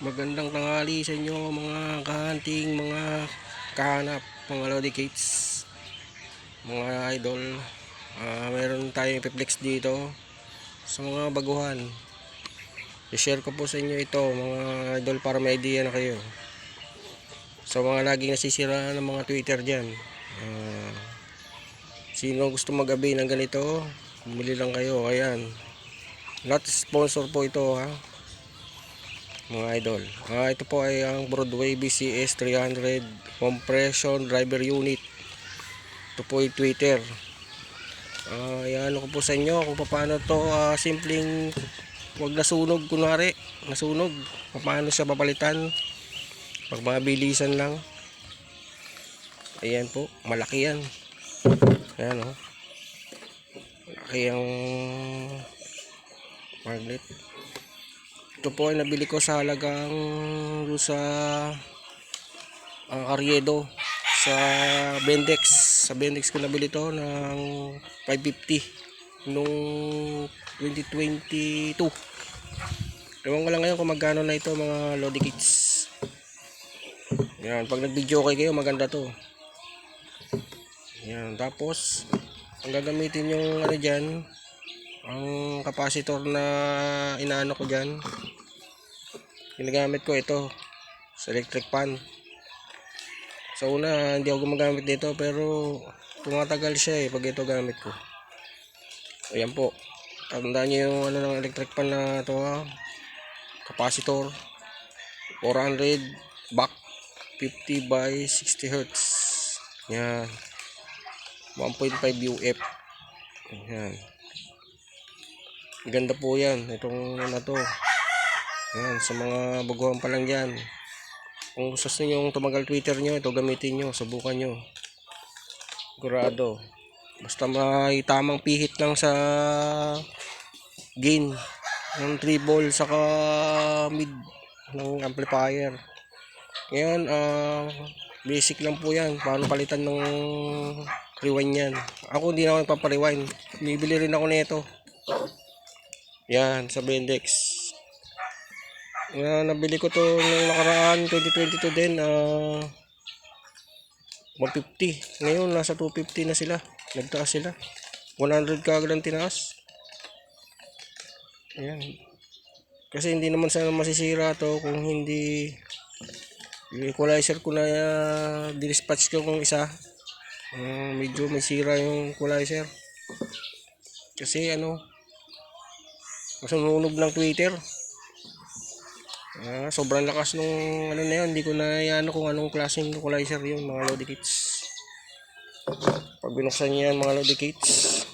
muli sa inyo mga kahanting, mga kahanap, mga Lodi Gates, mga idol. Ah, meron tayong piplex dito sa mga baguhan. I-share ko po sa inyo ito mga idol para may idea na kayo. Sa mga laging nasisira ng mga Twitter dyan. Ah, sino gusto mag-abi ng ganito, bumili lang kayo. Ayan. Not sponsor po ito ha mga idol. Ah, ito po ay ang Broadway BCS 300 compression driver unit. Ito po ay Twitter. Ah, yan ko po sa inyo kung paano to ah, simpleng wag nasunog kunwari, nasunog. Paano siya papalitan? Pag mga bilisan lang. Ayan po, malaki yan. Ayan oh. Malaki ang magnet. Ito po ay nabili ko sa halagang sa uh, Ariedo sa Bendex. Sa Bendex ko nabili to ng 550 nung 2022. Ewan ko lang ngayon kung magkano na ito mga Lodi Kits. Yan, pag nag-video okay kayo maganda to. Yan, tapos ang gagamitin yung ano dyan, ang capacitor na inaano ko dyan ginagamit ko ito sa electric pan sa una hindi ako gumagamit dito pero tumatagal siya eh pag ito gamit ko. Ayan po. Tandaan nyo yung ano ng electric pan na ito ha capacitor 400 back 50 by 60 hertz. Yan. 1.5 UF yan Ganda po yan. Itong na to. Yan, sa mga baguhan pa lang dyan. Kung gusto niyo tumagal Twitter nyo, ito gamitin nyo. Subukan nyo. Sigurado. Basta may tamang pihit lang sa gain ng treble saka mid ng amplifier. Ngayon, ah basic lang po yan. Paano palitan ng rewind yan. Ako hindi na ako nagpapariwind. Bibili rin ako nito. Yan, sa Bendex. Uh, nabili ko to nung nakaraan, 2022 din. Uh, 150. Ngayon, nasa 250 na sila. Nagtaas sila. 100 kagad ang tinaas. Ayan. Kasi hindi naman sana masisira to kung hindi yung equalizer ko na uh, dinispatch ko kung isa. Uh, medyo may sira yung equalizer. Kasi ano, Masununog ng Twitter. Ah, sobrang lakas nung ano na yun. Hindi ko na ano kung anong klaseng equalizer yun mga Lodi Kits. Pag binuksan niyo yan mga Lodi Kits.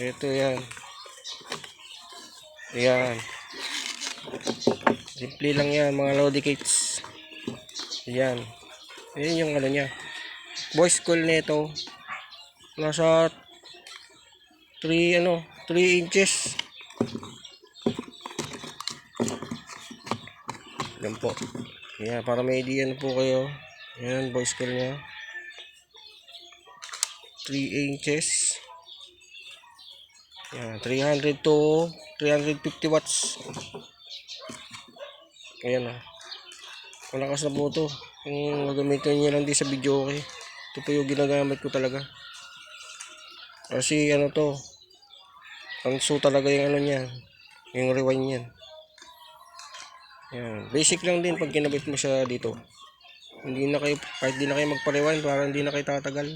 Ito yan. Yan. Simple lang yan mga Lodi Kits. Yan. Yan yung ano niya. Voice call nito. Nasa 3 ano 3 inches. Yan po. Yan para may idea na po kayo. Yan voice call nya 3 inches. Yan 300 to 350 watts. Ayan o malakas na po ito kung gagamitin nyo lang di sa video okay? Ito po yung ginagamit ko talaga kasi ano to, kanso talaga yung ano niya, yung rewind niyan. Yan. Basic lang din pag kinabit mo siya dito. Hindi na kayo, kahit di na kayo magpa-rewind, para hindi na kayo tatagal.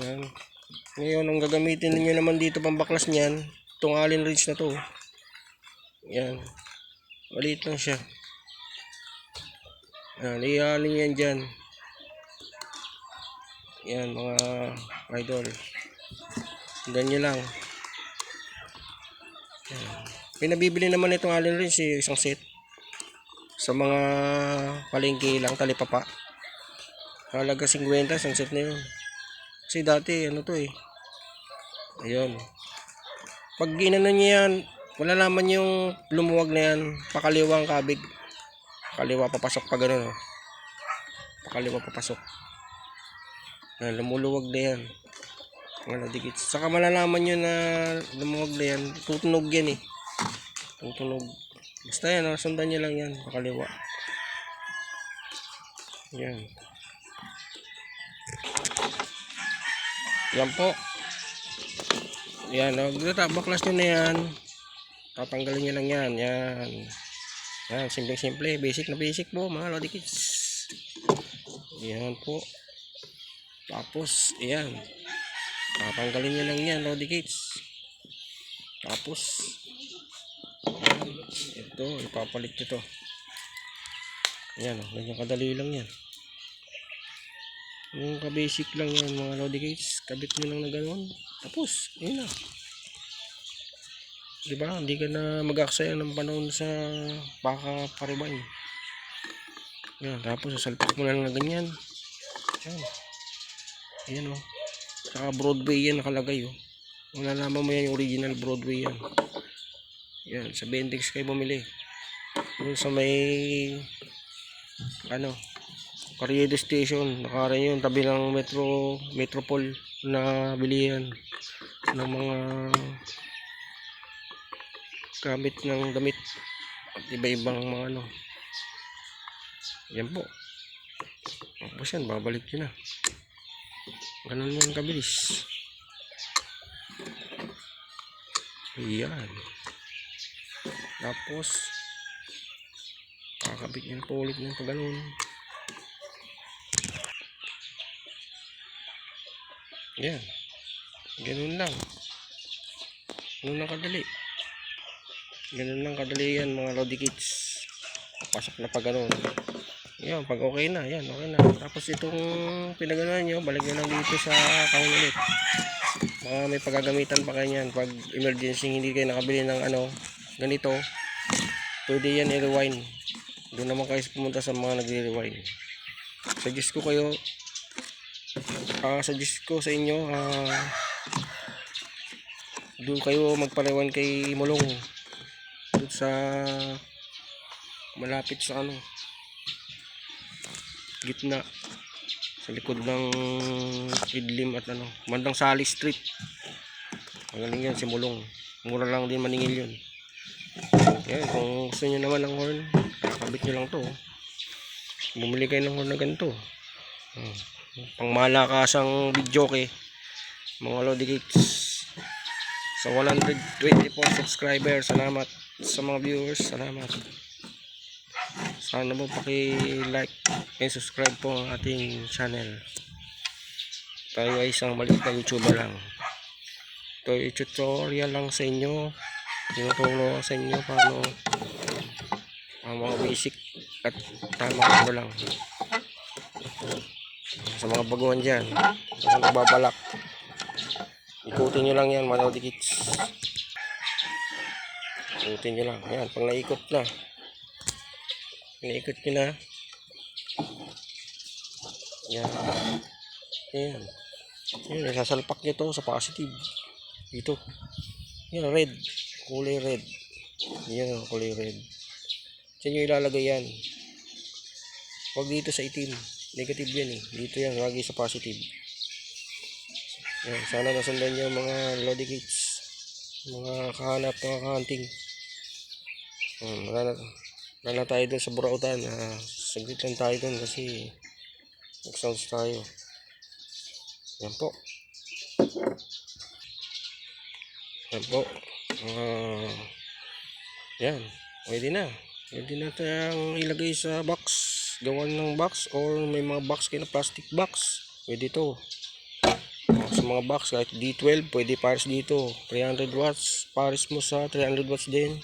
Yan. Ngayon, ang gagamitin niyo naman dito pambaklas niyan, itong allen wrench na to. Yan. Maliit lang siya. Yan, ialin yan dyan. Yan mga idol. Ganyan lang. Yan. Pinabibili naman itong allen wrench eh, isang set. Sa mga palengke lang talipapa. Halaga 50 isang set na yun. Kasi dati ano to eh. Ayun. Pag ginano niya yan, wala naman yung lumuwag na yan. Pakaliwa ang kabig. Pakaliwa papasok pa ganun. Oh. Pakaliwa papasok. Yan, lumuluwag na yan. Mga Lodi Kids. Saka malalaman nyo na lumuwag na yan. Tutunog yan eh. Tutunog. Basta yan, oh, sundan nyo lang yan. Pakaliwa. Yan. Yan po. Yan, dito, baklas nyo na yan. Tatanggalin nyo lang yan. Yan. Yan, simple-simple. Basic na basic po, mga Lodi Kids. Yan po. Tapos, ayan. Tatanggalin nyo lang yan, Lodi Kids. Tapos, ayan. ito, ipapalit nyo to. Ayan, oh, ganyan kadali lang yan. Yung ka-basic lang yan, mga Lodi Kids. Kabit nyo lang na ganun. Tapos, yun na. Diba? Hindi ka na mag-aksaya ng panahon sa baka paribain. Yan, tapos sasalpak mo na lang na ganyan. Yan. Ayan o. Oh. Saka Broadway yan nakalagay o. Oh. Malalaman mo yan yung original Broadway yan. Yan, sa Bendix kayo bumili. Doon sa may ano Carriedo Station. Nakaran yun tabi ng Metro Metropol na bilihan ng mga gamit ng damit at iba-ibang mga ano yan po tapos yan babalik yun na ganun yan kabilis. Yan tapos kakabit yan po ulit ng pag ganun yan ganun lang. Ganun lang kadali. Ganun lang kadali yan mga lodi kids. Pasok na pag ganun yan pag okay na yan okay na. Tapos itong pinaganoan nyo balik nyo lang dito sa account ulit. Mga may paggagamitan pa kayo yan pag emergency hindi kayo nakabili ng ano ganito pwede yan i-rewind. Doon naman kayo pumunta sa mga nagre-rewind. Suggest ko kayo ah suggest ko sa inyo ah doon kayo magparewan kay Mulong. Doon sa malapit sa ano gitna sa likod ng Idlim at ano mandang Sally Street. Magaling yan si Mulong. Mura lang din maningil yun. Yan kung gusto nyo naman ng horn kakabit nyo lang to. Bumili kayo ng horn na ganito. Hmm. pang malakasang video kay mga Lodi Cakes sa 124 subscribers salamat. Sa mga viewers salamat sana mo paki-like and subscribe po ang ating channel. Tayo ay isang maliit na youtuber lang. Ito ay tutorial lang sa inyo. Tinuturo sa inyo paano ang mga basic at tamang ano lang. Sa mga baguhan dyan sa nagbabalak ikutin nyo lang yan mga Kids. Ikutin nyo lang. Yan pag naikot na Iniikot nyo na. Yan. Yan. Yan, nasasalpak nyo to sa positive. Dito. Yan, red. Kulay red. Yan, kulay red. Diyan nyo ilalagay yan. Huwag dito sa itim. Negative yan eh. Dito yan, lagi sa positive. Yan, sana nasundan nyo mga Lodi Kids. Mga kahanap, mga kahanting. Yan, wala na. Wala tayo dun sa Burautan. Uh, saglit lang tayo dun kasi nag-sounds tayo. Yan po. Yan po. Uh, yan. Pwede na. Pwede na tayong ilagay sa box. Gawan ng box or may mga box kayo na plastic box. Pwede to. Uh, sa mga box kahit D12 pwede pares dito. 300 watts. Pares mo sa 300 watts din.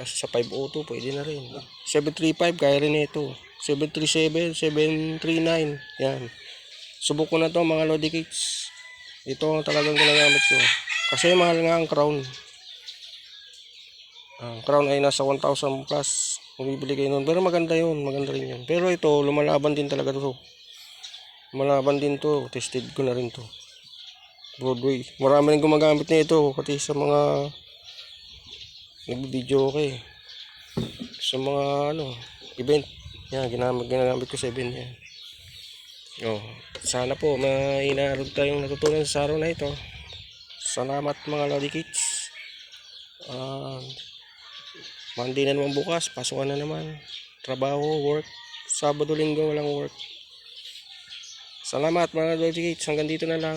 Tapos sa 502, pwede na rin. 735, kaya rin ito. 737, 739. Yan. Subok ko na to mga Lodi Cakes. Ito ang talagang ginagamit ko. Kasi mahal nga ang crown. Ang crown ay nasa 1,000 plus. Kung bibili kayo nun. Pero maganda yun. Maganda rin yun. Pero ito, lumalaban din talaga to. Lumalaban din to. Tested ko na rin to. Broadway. Marami rin gumagamit na ito. Pati sa mga nagbibideo okay sa mga ano event yan ginamit, ginagamit ko sa event yan Oh, sana po may naroon tayong natutunan sa araw na ito. Salamat mga Lodi Kids. Ah, Monday na naman bukas, pasukan na naman. Trabaho, work. Sabado, linggo, walang work. Salamat mga Lodi Kids. Hanggang dito na lang.